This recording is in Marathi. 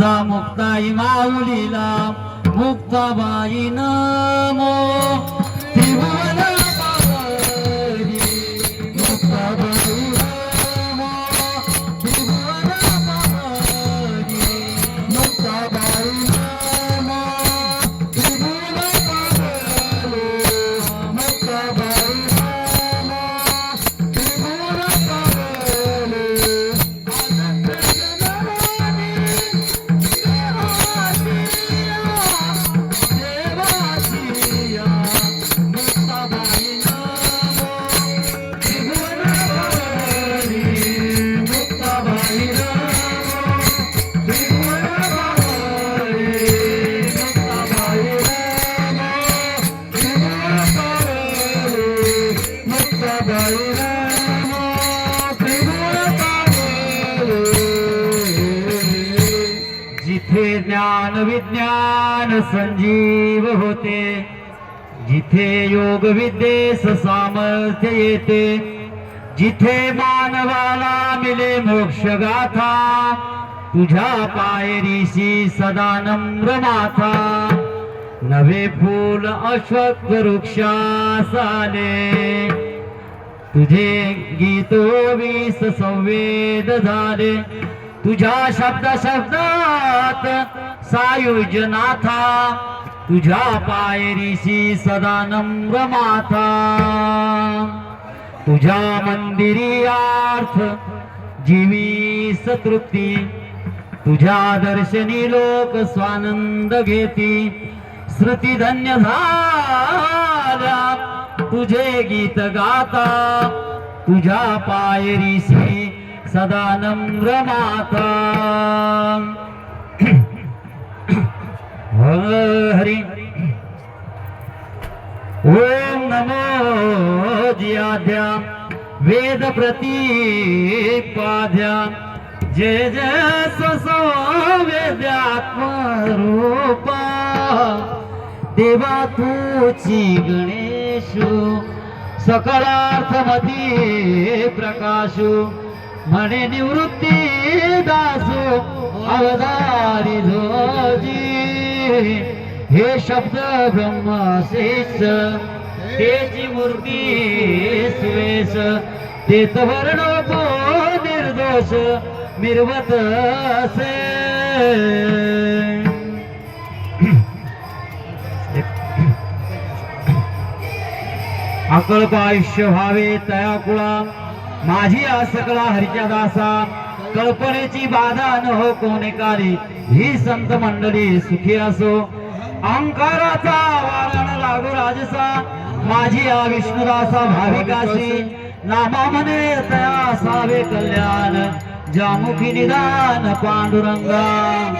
जा मुक्ताई माऊलीला मुक्ताबाई नमो जिथे ज्ञान विज्ञान संजीव होते. जिथे योग विद्येस सामर्थ्य येते जिथे मानवाला मिले मोक्ष गाथा तुझ्या पायरीशी सदा नम्र माथा. नवे फूल अश्वत्थ वृक्षासाले तुझे गीत वीस संवेद झाले. तुझ्या शब्द शब्दात सायुजनाथा तुझ्या पायरीशी सदा नम्र माथा. तुझ्या मंदिरी अर्थ जीवी सतृप्ती. तुझ्या दर्शनी लोक स्वानंद घेती. श्रुती धन्य झाल्या तुझे गीत गाता. तुझ्या पायरीशी सदा नम्र माता हरी। ओम नमो जियाध्या। वेद प्रतिपाद्या जय जय स्वसो वेद्यात्मरूपा। देवा तूची गणेशु। सकलार्थमती प्रकाशो। म्हणे निवृत्ती दासो अवधारी धोजी हे शब्द ब्रह्मशेष तेची मूर्ती सुवेश तेच वर्णो निर्दोष मिरवत असे अकल्प आयुष्य व्हावे तया कुळा माझी आसकळा हरिच्या दासा कल्पनेची बाधा न हो कोणे ही संत मंडळी सुखी असो. अंकाराचा वारण लागू राजसा. माझी आ विष्णुदासा भाविकाशी. नामा म्हणे तया असावे कल्याण. जामुखी निदान पांडुरंगा.